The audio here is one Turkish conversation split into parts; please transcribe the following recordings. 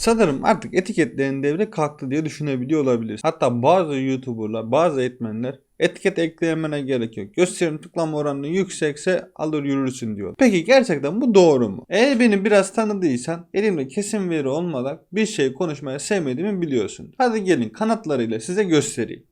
Sanırım artık etiketlerin devre kalktı diye düşünebiliyor olabiliriz. Hatta bazı YouTuber'lar, bazı eğitmenler etiket ekleyemene gerek yok. Gösterim tıklama oranı yüksekse alır yürürsün diyor. Peki gerçekten bu doğru mu? Eğer beni biraz tanıdıysan elimde kesin veri olmadan bir şey konuşmaya sevmediğimi biliyorsun. Hadi gelin kanatlarıyla size göstereyim.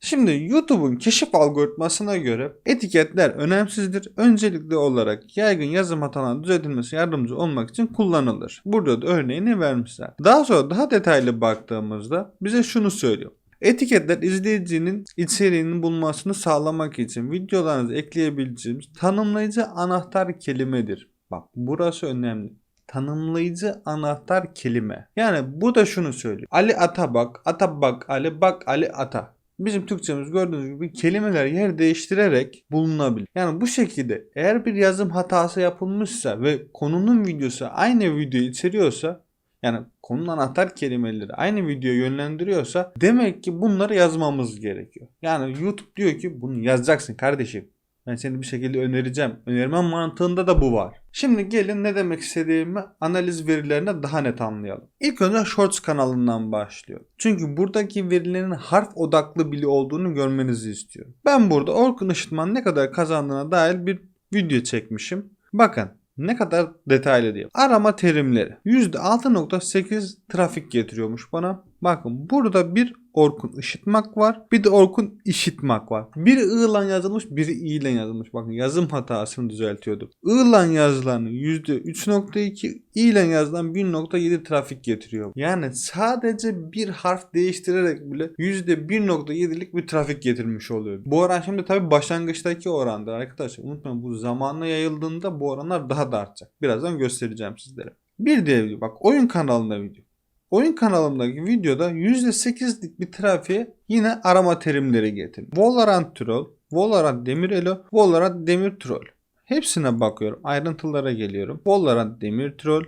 Şimdi YouTube'un keşif algoritmasına göre etiketler önemsizdir. Öncelikli olarak yaygın yazım hatalarının düzeltilmesi yardımcı olmak için kullanılır. Burada da örneğini vermişler. Daha sonra daha detaylı baktığımızda bize şunu söylüyor. Etiketler izleyicinin içeriğinin bulmasını sağlamak için videolarınızı ekleyebileceğimiz tanımlayıcı anahtar kelimedir. Bak burası önemli tanımlayıcı anahtar kelime. Yani bu da şunu söylüyor. Ali Ata bak, Ata bak Ali, bak Ali Ata. Bizim Türkçemiz gördüğünüz gibi kelimeler yer değiştirerek bulunabilir. Yani bu şekilde eğer bir yazım hatası yapılmışsa ve konunun videosu aynı videoyu içeriyorsa yani konunun anahtar kelimeleri aynı videoya yönlendiriyorsa demek ki bunları yazmamız gerekiyor. Yani YouTube diyor ki bunu yazacaksın kardeşim. Ben seni bir şekilde önereceğim. Önermem mantığında da bu var. Şimdi gelin ne demek istediğimi analiz verilerine daha net anlayalım. İlk önce Shorts kanalından başlıyor. Çünkü buradaki verilerin harf odaklı bile olduğunu görmenizi istiyorum. Ben burada Orkun Işıtman ne kadar kazandığına dair bir video çekmişim. Bakın ne kadar detaylı diye. Arama terimleri. %6.8 trafik getiriyormuş bana. Bakın burada bir Orkun ışıtmak var. Bir de Orkun işitmak var. Biri ile yazılmış, biri I ile yazılmış. Bakın yazım hatasını düzeltiyordum. I ile yazılanın %3.2, I ile yazılan 1.7 trafik getiriyor. Yani sadece bir harf değiştirerek bile %1.7'lik bir trafik getirmiş oluyor. Bu oran şimdi tabi başlangıçtaki orandır arkadaşlar. Unutmayın bu zamanla yayıldığında bu oranlar daha da artacak. Birazdan göstereceğim sizlere. Bir diğer video bak oyun kanalında video. Oyun kanalımdaki videoda %8'lik bir trafiğe yine arama terimleri getirdim. Valorant Troll, Valorant Demir Elo, Valorant Demir Troll. Hepsine bakıyorum. Ayrıntılara geliyorum. Valorant Demir Troll,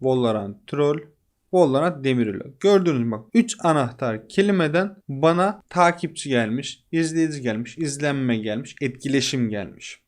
Valorant Troll, Valorant Demir Elo. Gördüğünüz bak 3 anahtar kelimeden bana takipçi gelmiş, izleyici gelmiş, izlenme gelmiş, etkileşim gelmiş.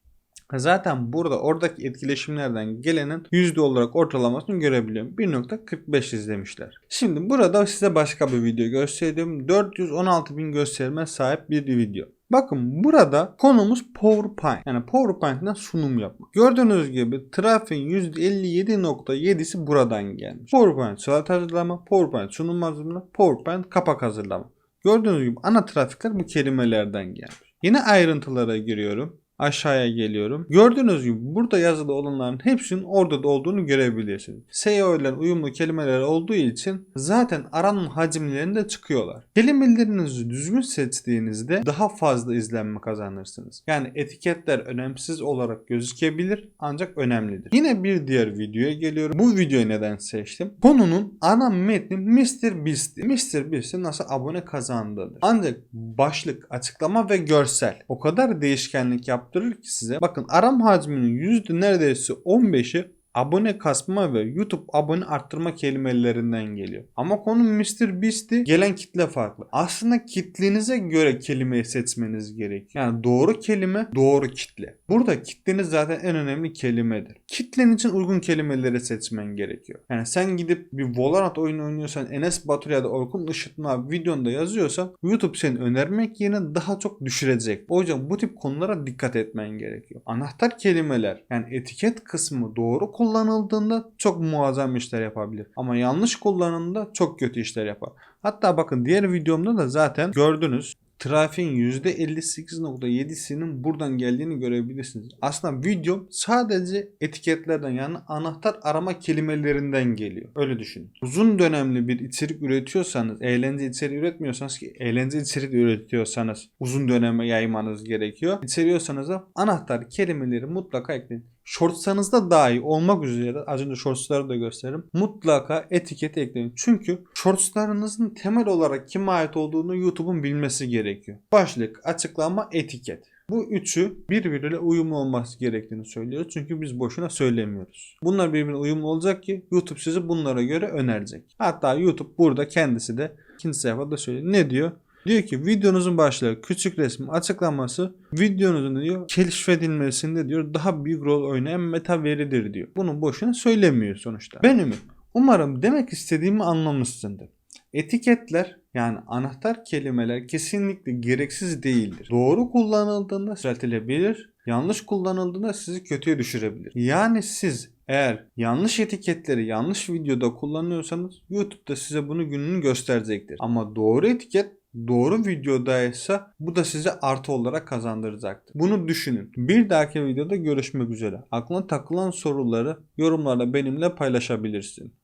Zaten burada oradaki etkileşimlerden gelenin yüzde olarak ortalamasını görebiliyorum. 1.45 izlemişler. Şimdi burada size başka bir video gösterdim. 416 bin gösterime sahip bir video. Bakın burada konumuz PowerPoint. Yani PowerPoint'ten sunum yapmak. Gördüğünüz gibi trafiğin %57.7'si buradan gelmiş. PowerPoint slide hazırlama, PowerPoint sunum hazırlama, PowerPoint kapak hazırlama. Gördüğünüz gibi ana trafikler bu kelimelerden gelmiş. Yine ayrıntılara giriyorum aşağıya geliyorum. Gördüğünüz gibi burada yazılı olanların hepsinin orada da olduğunu görebilirsiniz. SEO ile uyumlu kelimeler olduğu için zaten aranma hacimlerinde çıkıyorlar. Kelimelerinizi düzgün seçtiğinizde daha fazla izlenme kazanırsınız. Yani etiketler önemsiz olarak gözükebilir ancak önemlidir. Yine bir diğer videoya geliyorum. Bu videoyu neden seçtim? Konunun ana metni Mr. Beast'i. Mr. Beast'e nasıl abone kazandığıdır. Ancak başlık, açıklama ve görsel o kadar değişkenlik yaptı yaptırır ki size. Bakın aram hacminin yüzde neredeyse 15'i abone kasma ve YouTube abone arttırma kelimelerinden geliyor. Ama konu Mr. Beast'i gelen kitle farklı. Aslında kitlenize göre kelimeyi seçmeniz gerek. Yani doğru kelime doğru kitle. Burada kitleniz zaten en önemli kelimedir. Kitlen için uygun kelimeleri seçmen gerekiyor. Yani sen gidip bir Valorant oyunu oynuyorsan Enes Batur ya da Orkun Işıtma videonda yazıyorsan YouTube seni önermek yerine daha çok düşürecek. O yüzden bu tip konulara dikkat etmen gerekiyor. Anahtar kelimeler yani etiket kısmı doğru kullanıldığında çok muazzam işler yapabilir. Ama yanlış kullanımda çok kötü işler yapar. Hatta bakın diğer videomda da zaten gördünüz trafiğin %58.7'sinin buradan geldiğini görebilirsiniz. Aslında video sadece etiketlerden yani anahtar arama kelimelerinden geliyor. Öyle düşünün. Uzun dönemli bir içerik üretiyorsanız, eğlence içeriği üretmiyorsanız ki eğlence içerik üretiyorsanız uzun döneme yaymanız gerekiyor. İçeriyorsanız da anahtar kelimeleri mutlaka ekleyin. Shorts'larınızda dahi olmak üzere az önce shorts'ları da gösteririm. Mutlaka etiket ekleyin. Çünkü shorts'larınızın temel olarak kime ait olduğunu YouTube'un bilmesi gerekiyor. Başlık, açıklama, etiket. Bu üçü birbiriyle uyumlu olması gerektiğini söylüyoruz. Çünkü biz boşuna söylemiyoruz. Bunlar birbirine uyumlu olacak ki YouTube sizi bunlara göre önerecek. Hatta YouTube burada kendisi de ikinci sayfada söylüyor. Ne diyor? Diyor ki videonuzun başlığı küçük resmi açıklaması videonuzun diyor keşfedilmesinde diyor daha büyük rol oynayan meta veridir diyor. Bunu boşuna söylemiyor sonuçta. Benim Umarım demek istediğimi anlamışsındır. Etiketler yani anahtar kelimeler kesinlikle gereksiz değildir. Doğru kullanıldığında düzeltilebilir, yanlış kullanıldığında sizi kötüye düşürebilir. Yani siz eğer yanlış etiketleri yanlış videoda kullanıyorsanız YouTube'da size bunu gününü gösterecektir. Ama doğru etiket doğru videodaysa bu da size artı olarak kazandıracaktır. Bunu düşünün. Bir dahaki videoda görüşmek üzere. Aklına takılan soruları yorumlarda benimle paylaşabilirsin.